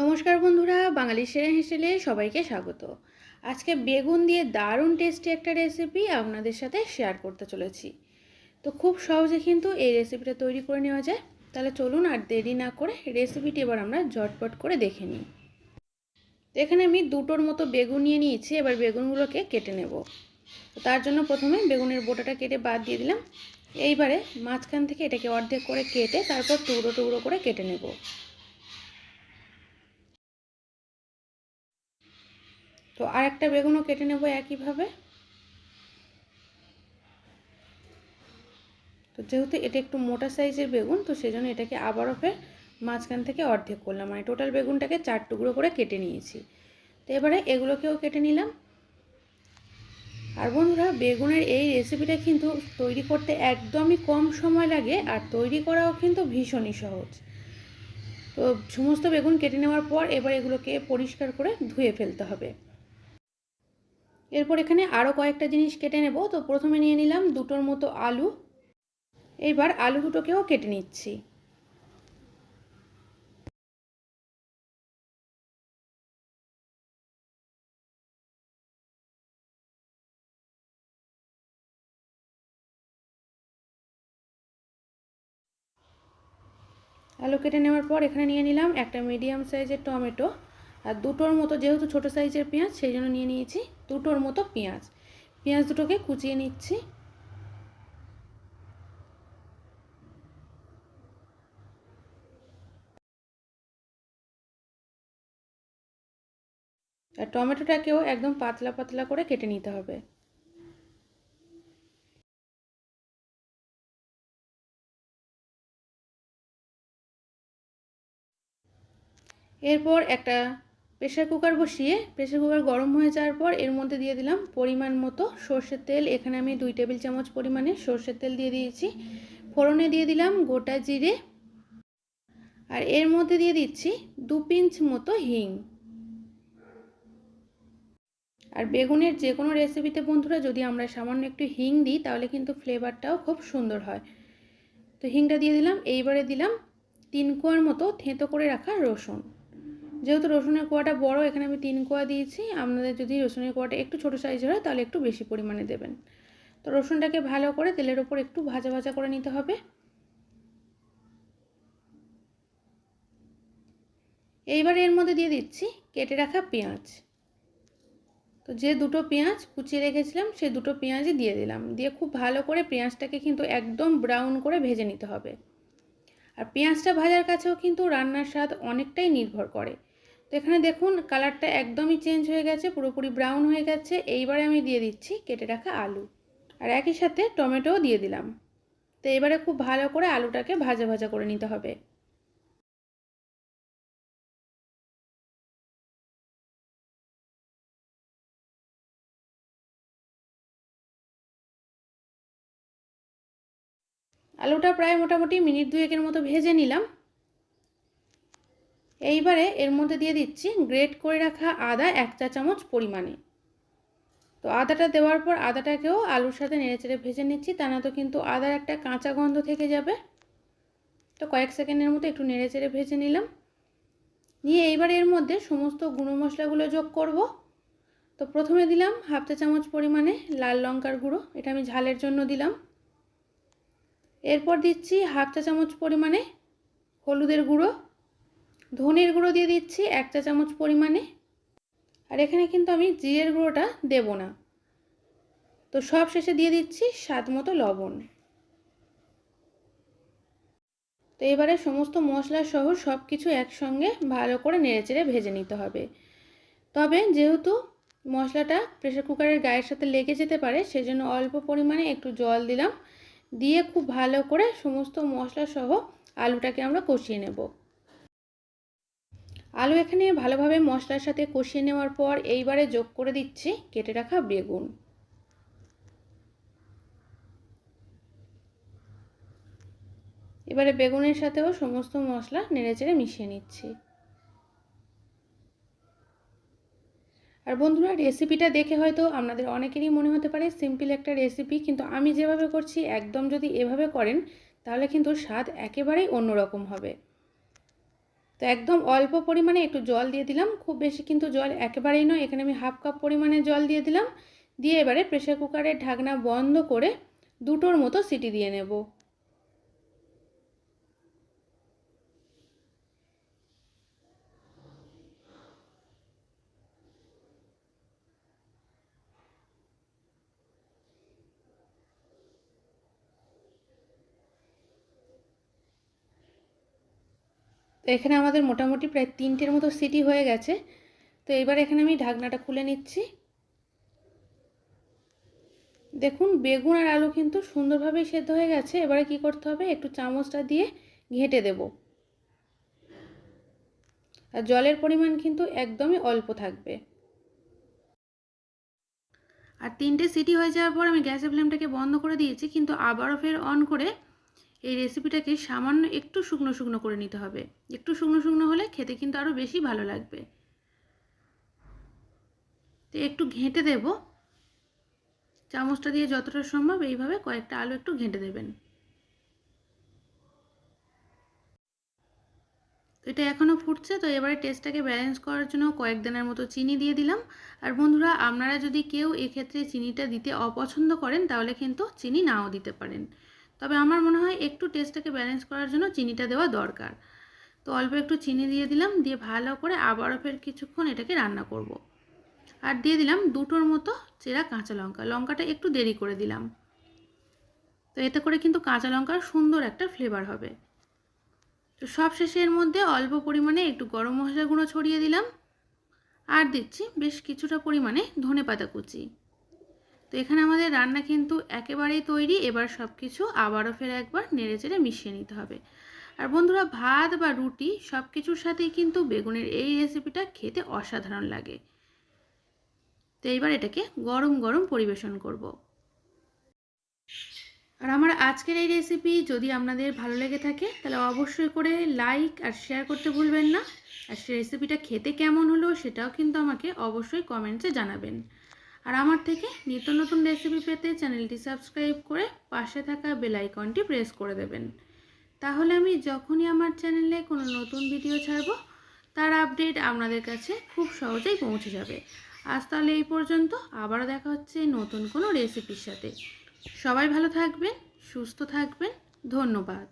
নমস্কার বন্ধুরা, বাঙালি সেরা হেসেলে সবাইকে স্বাগত। আজকে বেগুন দিয়ে দারুণ টেস্টি একটা রেসিপি আপনাদের সাথে শেয়ার করতে চলেছি। তো খুব সহজে কিন্তু এই রেসিপিটা তৈরি করে নেওয়া যায়। তাহলে চলুন আর দেরি না করে রেসিপিটি এবার আমরা ঝটপট করে দেখে নিই। তো এখানে আমি দুটোর মতো বেগুন নিয়ে নিয়েছি, এবার বেগুনগুলোকে কেটে নেব। তার জন্য প্রথমে বেগুনের বোটাটা কেটে বাদ দিয়ে দিলাম। এইবারে মাঝখান থেকে এটাকে অর্ধেক করে কেটে তারপর টুকরো টুকরো করে কেটে নেব। তো আর একটা বেগুনও কেটে নেব একইভাবে। তো যেহেতু এটা একটু মোটা সাইজের বেগুন, তো সেজন্য এটাকে আবারও ফের মাঝখান থেকে অর্ধেক করলাম। মানে টোটাল বেগুনটাকে চার টুকরো করে কেটে নিয়েছি। তো এবারে এগুলোকেও কেটে নিলাম। আর বন্ধুরা, বেগুনের এই রেসিপিটা কিন্তু তৈরি করতে একদমই কম সময় লাগে আর তৈরি করাও কিন্তু ভীষণই সহজ। তো সমস্ত বেগুন কেটে নেওয়ার পর এবার এগুলোকে পরিষ্কার করে ধুয়ে ফেলতে হবে। এরপর এখানে আরও কয়েকটা জিনিস কেটে নেব। তো প্রথমে নিয়ে নিলাম দুটোর মতো আলু। এইবার আলু দুটোকেও কেটে নিচ্ছি। আলু কেটে নেওয়ার পর এখানে নিয়ে নিলাম একটা মিডিয়াম সাইজের টমেটো। আর দুটোর মতো যেহেতু ছোটো সাইজের পেঁয়াজ, সেই জন্য নিয়ে নিয়েছি দুটোর মতো পেঁয়াজ। পেঁয়াজ দুটোকে কুচিয়ে নিচ্ছি। আর টমেটোটাকেও একদম পাতলা পাতলা করে কেটে নিতে হবে। এরপর একটা প্রেশার কুকার বসিয়ে প্রেশার কুকার গরম হয়ে যাওয়ার পর এর মধ্যে দিয়ে দিলাম পরিমাণ মতো সর্ষের তেল। এখানে আমি দুই টেবিল চামচ পরিমাণে সর্ষের তেল দিয়ে দিয়েছি। ফোড়নে দিয়ে দিলাম গোটা জিরে। আর এর মধ্যে দিয়ে দিচ্ছি দু পিঞ্চ মতো হিং। আর বেগুনের যে কোনো রেসিপিতে বন্ধুরা যদি আমরা সামান্য একটু হিং দিই তাহলে কিন্তু ফ্লেভারটাও খুব সুন্দর হয়। তো হিংটা দিয়ে দিলাম। এইবারে দিলাম তিন কোয়ার মতো থেঁতো করে রাখা রসুন। যেহেতু রসুনের কোয়াটা বড়, এখানে আমি তিন কোয়া দিয়েছি। আপনাদের যদি রসুনের কোয়াটা একটু ছোটো সাইজের হয়, তাহলে একটু বেশি পরিমাণে দেবেন। তো রসুনটাকে ভালো করে তেলের ওপর একটু ভাজা ভাজা করে নিতে হবে। এইবার এর মধ্যে দিয়ে দিচ্ছি কেটে রাখা পেঁয়াজ। তো যে দুটো পেঁয়াজ কুচিয়ে রেখেছিলাম সেই দুটো পেঁয়াজই দিয়ে দিলাম। দিয়ে খুব ভালো করে পেঁয়াজটাকে কিন্তু একদম ব্রাউন করে ভেজে নিতে হবে। আর পেঁয়াজটা ভাজার কাছেও কিন্তু রান্নার স্বাদ অনেকটাই নির্ভর করে। তো এখানে দেখুন কালারটা একদমই চেঞ্জ হয়ে গেছে, পুরোপুরি ব্রাউন হয়ে গেছে। এইবারে আমি দিয়ে দিচ্ছি কেটে রাখা আলু। আর একই সাথে টমেটোও দিয়ে দিলাম। তো এবারে খুব ভালো করে আলুটাকে ভাজা ভাজা করে নিতে হবে। আলুটা প্রায় মোটামুটি মিনিট দুয়েকের মতো ভেজে নিলাম। এইবারে এর মধ্যে দিয়ে দিচ্ছি গ্রেট করে রাখা আদা এক চা চামচ পরিমাণে। তো আদাটা দেওয়ার পর আদাটাকেও আলুর সাথে নেড়েচেড়ে ভেজে নিচ্ছি, তা না তো কিন্তু আদার একটা কাঁচা গন্ধ থেকে যাবে। তো কয়েক সেকেন্ডের মতো একটু নেড়েচেড়ে ভেজে নিলাম। নিয়ে এইবার এর মধ্যে সমস্ত গুঁড়ো মশলাগুলো যোগ করব। তো প্রথমে দিলাম হাফ চা চামচ পরিমাণে লাল লঙ্কার গুঁড়ো, এটা আমি ঝালের জন্য দিলাম। এরপর দিচ্ছি হাফ চা চামচ পরিমাণে হলুদের গুঁড়ো ধনের গুঁড়ো দিয়ে দিচ্ছি এক চা চামচ পরিমাণে। আর এখানে কিন্তু আমি জিরের গুঁড়োটা দেব না। তো সব শেষে দিয়ে দিচ্ছি স্বাদ মতো লবণ। তো এবারে সমস্ত মশলা সহ সব কিছু একসঙ্গে ভালো করে নেড়েচেড়ে ভেজে নিতে হবে। তবে যেহেতু মশলাটা প্রেশার কুকারের গায়ের সাথে লেগে যেতে পারে, সেজন্য অল্প পরিমাণে একটু জল দিলাম। দিয়ে খুব ভালো করে সমস্ত মশলা সহ আলুটাকে আমরা কষিয়ে নেব। আলু এখানে ভালোভাবে মশলার সাথে কষিয়ে নেওয়ার পর এইবারে যোগ করে দিচ্ছি কেটে রাখা বেগুন। এবারে বেগুনের সাথেও সমস্ত মশলা নেড়েচেড়ে মিশিয়ে নিচ্ছি। আর বন্ধুরা, রেসিপিটা দেখে হয়তো আপনাদের অনেকেরই মনে হতে পারে সিম্পল একটা রেসিপি, কিন্তু আমি যেভাবে করছি, একদম যদি এভাবে করেন, তাহলে কিন্তু স্বাদ একেবারেই অন্যরকম হবে। তো একদম অল্প পরিমাণে একটু জল দিয়ে দিলাম। খুব বেশি কিন্তু জল একেবারেই নয়, এখানে আমি হাফ কাপ পরিমাণে জল দিয়ে দিলাম। দিয়ে এবারে প্রেশার কুকারের ঢাকনা বন্ধ করে দুটোর মতো সিটি দিয়ে নেব। তো এখানে আমাদের মোটামুটি প্রায় তিনটের মতো সিটি হয়ে গেছে। তো এবার এখানে আমি ঢাকনাটা খুলে নিচ্ছি। দেখুন, বেগুন আর আলু কিন্তু সুন্দরভাবেই সেদ্ধ হয়ে গেছে। এবারে কি করতে হবে? একটু চামচটা দিয়ে ঘেঁটে দেব। আর জলের পরিমাণ কিন্তু একদমই অল্প থাকবে। আর তিনটে সিটি হয়ে যাওয়ার পর আমি গ্যাসের ফ্লেমটাকে বন্ধ করে দিয়েছি, কিন্তু আবারও ফের অন করে এই রেসিপিটাকে সামান্য একটু শুকনো শুকনো করে নিতে হবে। একটু শুকনো শুকনো হলে খেতে কিন্তু আরও বেশি ভালো লাগবে। তো একটু ঘেঁটে দেব। চামচটা দিয়ে যতটা সম্ভব এইভাবে কয়েকটা আলু একটু ঘেঁটে দেবেন। এটা এখনও ফুটছে, তো এবারে টেস্টটাকে ব্যালেন্স করার জন্য কয়েক দিনের মতো চিনি দিয়ে দিলাম। আর বন্ধুরা, আপনারা যদি কেউ এক্ষেত্রে চিনিটা দিতে অপছন্দ করেন, তাহলে কিন্তু চিনি নাও দিতে পারেন। তবে আমার মনে হয় একটু টেস্টটাকে ব্যালেন্স করার জন্য চিনিটা দেওয়া দরকার। তো অল্প একটু চিনি দিয়ে দিলাম, দিয়ে ভালো করে আবারও ফের কিছুক্ষণ এটাকে রান্না করব। আর দিয়ে দিলাম দুটোর মতো চেরা কাঁচা লঙ্কা। লঙ্কাটা একটু দেরি করে দিলাম। তো এতে করে কিন্তু কাঁচা লঙ্কার সুন্দর একটা ফ্লেভার হবে। তো সব শেষে এর মধ্যে অল্প পরিমাণে একটু গরম মশলা গুঁড়ো ছড়িয়ে দিলাম। আর দিচ্ছি বেশ কিছুটা পরিমাণে ধনে পাতা কুচি। তো এখানে আমাদের রান্না কিন্তু একেবারেই তৈরি। এবার সব কিছু আবারও ফের একবার নেড়ে চেড়ে মিশিয়ে নিতে হবে। আর বন্ধুরা, ভাত বা রুটি সব কিছুর সাথেই কিন্তু বেগুনের এই রেসিপিটা খেতে অসাধারণ লাগে। তো এইবার এটাকে গরম গরম পরিবেশন করব। আর আমার আজকের এই রেসিপি যদি আপনাদের ভালো লেগে থাকে, তাহলে অবশ্যই করে লাইক আর শেয়ার করতে ভুলবেন না। আর সে রেসিপিটা খেতে কেমন হলো সেটাও কিন্তু আমাকে অবশ্যই কমেন্টসে জানাবেন। আর আমার থেকে নিত্য নতুন রেসিপি পেতে চ্যানেলটি সাবস্ক্রাইব করে পাশে থাকা বেল আইকনটি প্রেস করে দেবেন। তাহলে আমি যখনই আমার চ্যানেলে কোনো নতুন ভিডিও ছাড়ব, তার আপডেট আপনাদের কাছে খুব সহজেই পৌঁছে যাবে। আজ তাহলে এই পর্যন্ত, আবারও দেখা হচ্ছে নতুন কোনো রেসিপির সাথে। সবাই ভালো থাকবেন, সুস্থ থাকবেন, ধন্যবাদ।